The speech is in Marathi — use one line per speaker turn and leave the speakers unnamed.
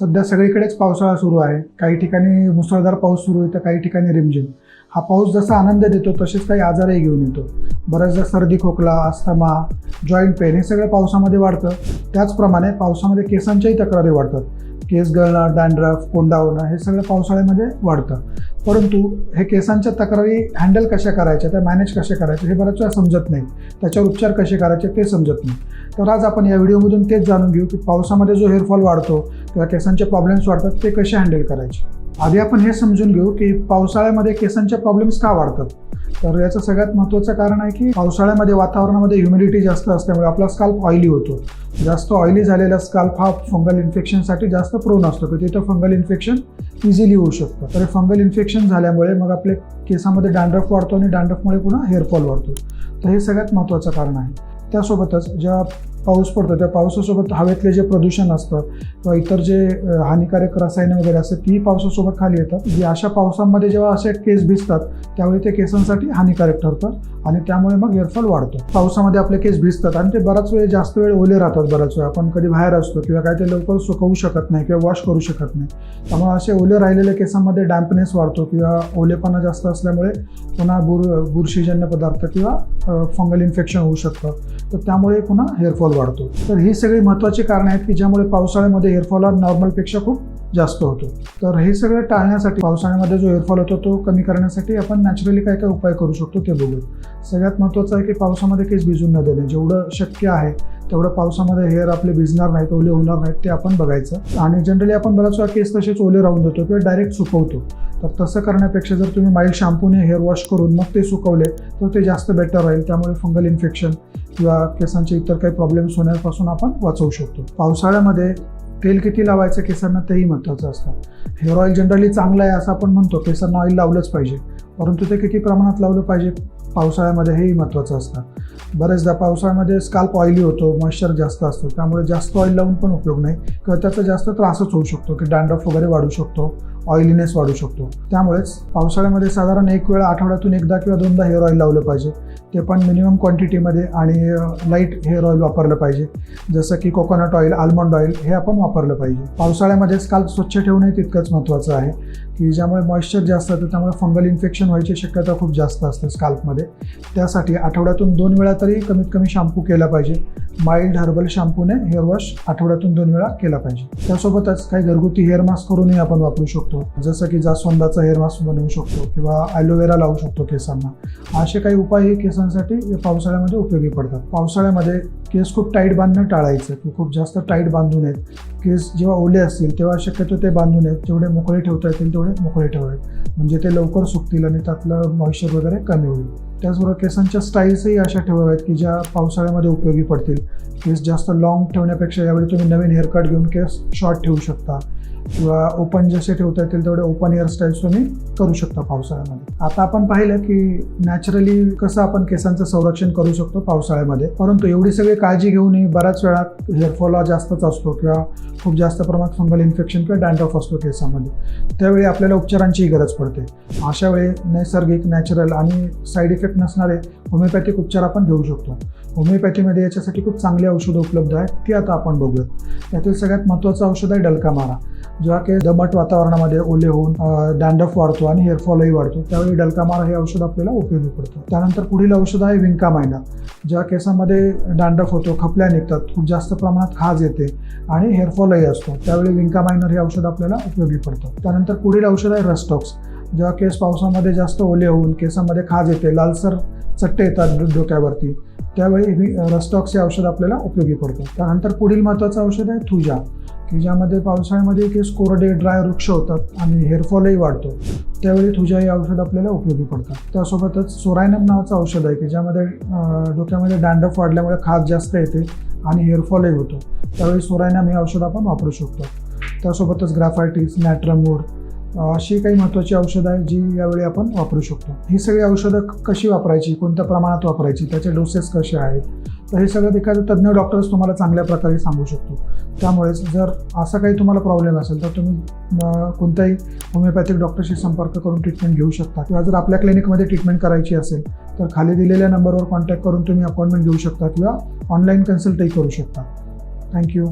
सध्या सगळीकडेच पावसाळा सुरू आहे. काही ठिकाणी मुसळधार पाऊस सुरू आहे तर काही ठिकाणी रिमझिम. हा पाऊस जसा आनंद देतो तसेच काही आजारही घेऊन येतो. बऱ्याचदा सर्दी खोकला अस्थमा जॉईंट पेन हे सगळं पावसामध्ये वाढतं. त्याचप्रमाणे पावसामध्ये केसांच्याही तक्रारी वाढतात. केस गळणं डॅन्ड्रफ कोंडा होणं हे सगळं पावसाळ्यामध्ये वाढतं. परंतु हे केसांच्या तक्रारी हँडल कशा करायच्या त्या मॅनेज कशा करायच्या हे बऱ्याच वेळा समजत नाही त्याच्यावर उपचार कसे करायचे ते समजत नाही तर आज आपण या व्हिडिओमधून तेच जाणून घेऊ की पावसामध्ये जो हेअरफॉल वाढतो किंवा केसांचे प्रॉब्लेम्स वाढतात ते कसे हँडल करायचे. आधी आपण हे समजून घेऊ की पावसाळ्यामध्ये केसांचे प्रॉब्लेम्स का वाढतात? तर याचं सगळ्यात महत्त्वाचं कारण आहे की पावसाळ्यामध्ये वातावरणामध्ये ह्युमिडिटी जास्त असल्यामुळे आपला स्काल्प ऑइली होतो. जास्त ऑइली झालेला स्काल्प हा फंगल इन्फेक्शनसाठी जास्त प्रोन असतो. की तिथं फंगल इन्फेक्शन इझिली होऊ शकतं. तर फंगल इन्फेक्शन झाल्यामुळे मग आपले केसामध्ये डॅन्ड्रफ वाढतो आणि डॅन्ड्रफमुळे पुन्हा हेअरफॉल वाढतो. तर हे सगळ्यात महत्त्वाचं कारण आहे. त्यासोबतच ज्या पाऊस पडतो त्या पावसासोबत हवेतले जे प्रदूषण असतं किंवा इतर जे हानिकारक रसायनं वगैरे असतात ती पावसासोबत खाली येतात. जी अशा पावसामध्ये जेव्हा असे केस भिजतात त्यावेळी ते केसांसाठी हानिकारक ठरतं आणि त्यामुळे मग हेअरफॉल वाढतो. पावसामध्ये आपले केस भिजतात आणि ते बराच वेळ जास्त वेळ ओले राहतात बराच वेळ. आपण कधी बाहेर असतो किंवा काय ते लवकर सुकवू शकत नाही किंवा वॉश करू शकत नाही. त्यामुळे असे ओले राहिलेल्या केसांमध्ये डॅम्पनेस वाढतो किंवा ओलेपणा जास्त असल्यामुळे पुन्हा बुर बुरशीजन्य पदार्थ किंवा फंगल इन्फेक्शन होऊ शकतं. तर त्यामुळे पुन्हा हेअरफॉल वाढतो. तर ही सगळी महत्त्वाची कारणं आहेत की ज्यामुळे पावसाळ्यामध्ये हेअरफॉल हा नॉर्मलपेक्षा खूप जास्त होतो. तर हे सगळं टाळण्यासाठी पावसाळ्यामध्ये जो एअरफॉल होतो तो कमी करण्यासाठी आपण नॅचरली काय काय उपाय करू शकतो ते बघू सगळ्यात महत्त्वाचं आहे की पावसामध्ये केस भिजून न देणे. जेवढं शक्य आहे तेवढं पावसामध्ये हेअर आपले भिजणार नाहीत ओले होणार नाहीत ते आपण बघायचं. आणि जनरली आपण बऱ्याच वेळा केस तसेच ओले राहून देतो किंवा डायरेक्ट सुकवतो. तर तसं करण्यापेक्षा जर तुम्ही माईल शॅम्पूने हेअर वॉश करून मग ते सुकवले तर ते जास्त बेटर राहील. त्यामुळे फंगल इन्फेक्शन किंवा केसांचे इतर काही प्रॉब्लेम्स होण्यापासून आपण वाचवू शकतो. पावसाळ्यामध्ये तेल किती लावायचं केसांना तेही महत्त्वाचं असतं. हेअर ऑइल जनरली चांगलं आहे असं आपण म्हणतो केसांना ऑइल लावलंच पाहिजे. परंतु ते किती प्रमाणात लावलं पाहिजे पावसाळ्यामध्ये हेही महत्त्वाचं असतं. बरेचदा पावसाळ्यामध्ये स्काल्प ऑइली होतो मॉइश्चर जास्त असतं त्यामुळे जास्त ऑइल लावून पण उपयोग नाही. किंवा त्याचा जास्त त्रासच होऊ शकतो की डँड्रफ वगैरे वाढू शकतो. ऑइलीनेस वाढू शकतो. त्यामुळेच पावसाळ्यामध्ये साधारण एक वेळा आठवड्यातून एकदा किंवा दोनदा हेअर ऑइल लावलं पाहिजे. ते पण मिनिमम क्वांटिटीमध्ये आणि लाइट हेअर ऑइल वापरलं पाहिजे. जसं की कोकोनट ऑइल आल्मंड ऑइल हे आपण वापरलं पाहिजे. पावसाळ्यामध्ये स्काल्प स्वच्छ ठेवणे तितकंच महत्त्वाचं आहे. की ज्यामुळे मॉइश्चर जास्त असतं त्यामुळे फंगल इन्फेक्शन व्हायची शक्यता खूप जास्त असते स्काल्पमध्ये त्यासाठी आठवड्यातून दोन वेळा तरी कमीत कमी शॅम्पू केला पाहिजे. माइल्ड हर्बल शॅम्पूने हेअर वॉश आठवड्यातून दोन वेळा केला पाहिजे. त्यासोबतच काही घरगुती हेअर मास्क करूनही आपण वापरू शकतो. जसं की जास्वंदाचा हेअर मास्क बनवू शकतो किंवा ॲलोवेरा लावू शकतो केसांना. असे काही उपाय हे केसांसाठी पावसाळ्यामध्ये उपयोगी पडतात. पावसाळ्यामध्ये केस खूप टाईट बांधणं टाळायचं. की खूप जास्त टाईट बांधू नयेत. केस जेव्हा ओले असतील तेव्हा शक्यतो ते बांधू नयेत. जेवढे मोकळे ठेवता येतील तेवढे मोकळे ठेवावेत. म्हणजे ते लवकर सुकतील आणि त्यातलं मॉइश्चर वगैरे कमी होईल. त्याचबरोबर केसांच्या स्टाईल्सही अशा ठेवाव्यात की ज्या पावसाळ्यामध्ये उपयोगी पडतील. केस जास्त लॉंग ठेवण्यापेक्षा यावेळी तुम्ही नवीन हेअरकट घेऊन केस शॉर्ट ठेवू शकता. किंवा ओपन जसे ठेवता येतील तेवढे ओपन हेअरस्टाईल्स तुम्ही करू शकता पावसाळ्यामध्ये. आता आपण पाहिलं की नॅचरली कसं आपण केसांचं संरक्षण करू शकतो पावसाळ्यामध्ये. परंतु एवढी सगळी काळजी घेऊनही बऱ्याच वेळा हेअरफॉल हा जास्तच असतो किंवा खूप जास्त प्रमाणात फंगल इन्फेक्शन किंवा डॅन्ड्रफ असतो केसामध्ये. त्यावेळी आपल्याला उपचारांचीही गरज पडते. अशा वेळी नैसर्गिक नॅचरल आणि साईड इफेक्ट नसणारे होमिओपॅथिक उपचार आपण घेऊ शकतो. होमिओपॅथीमध्ये याच्यासाठी खूप चांगली औषधं उपलब्ध आहेत ती आता आपण बघूयात. त्यातील सगळ्यात महत्त्वाचं औषध आहे डलका मारा. जेव्हा केस दमट वातावरणामध्ये ओले होऊन डॅन्डफ वाढतो आणि हेअरफॉलही वाढतो त्यावेळी डलकामारा हे औषध आपल्याला उपयोगी पडतं. त्यानंतर पुढील औषध आहे विंका मायनर ज्या केसामध्ये डॅन्डफ होतो खपल्या निघतात खूप जास्त प्रमाणात खाज येते आणि हेअरफॉलही असतो. त्यावेळी विंका मायनर हे औषध आपल्याला उपयोगी पडतं. त्यानंतर पुढील औषध आहे रस्टॉक्स जेव्हा केस पावसामध्ये जास्त ओले होऊन केसामध्ये खाज येते लालसर चट्टे येतात डोक्यावरती त्यावेळी रस्टॉक्सचे रस्टॉक्स हे औषध आपल्याला उपयोगी पडतं त्यानंतर पुढील महत्त्वाचं औषध आहे थुजा की ज्यामध्ये पावसाळ्यामध्ये केस कोरडे ड्राय वृक्ष होतात आणि हेअरफॉलही वाढतो. त्यावेळी थुजा हे औषध आपल्याला उपयोगी पडतात. त्यासोबतच सोरायनम नावाचं औषध आहे की ज्यामध्ये डोक्यामध्ये डॅन्ड्रफ वाढल्यामुळे खाज जास्त येते आणि हेअरफॉलही होतो. त्यावेळी सोरायनम हे औषध आपण वापरू शकतो. त्यासोबतच ग्राफायटिस नॅट्रमोर अशी काही महत्त्वाची औषधं आहेत जी यावेळी आपण वापरू शकतो. ही सगळी औषधं कशी वापरायची कोणत्या प्रमाणात वापरायची त्याचे डोसेस कसे आहेत तर हे सगळं एखादं तज्ज्ञ डॉक्टर्स तुम्हाला चांगल्या प्रकारे सांगू शकतो. त्यामुळेच जर असा काही तुम्हाला प्रॉब्लेम असेल तर तुम्ही कोणत्याही होमिओपॅथिक डॉक्टरशी संपर्क करून ट्रीटमेंट घेऊ शकता. किंवा जर आपल्या क्लिनिकमध्ये ट्रीटमेंट करायची असेल तर खाली दिलेल्या नंबरवर कॉन्टॅक्ट करून तुम्ही अपॉइंटमेंट घेऊ शकता किंवा ऑनलाईन कन्सल्टही करू शकता. थँक्यू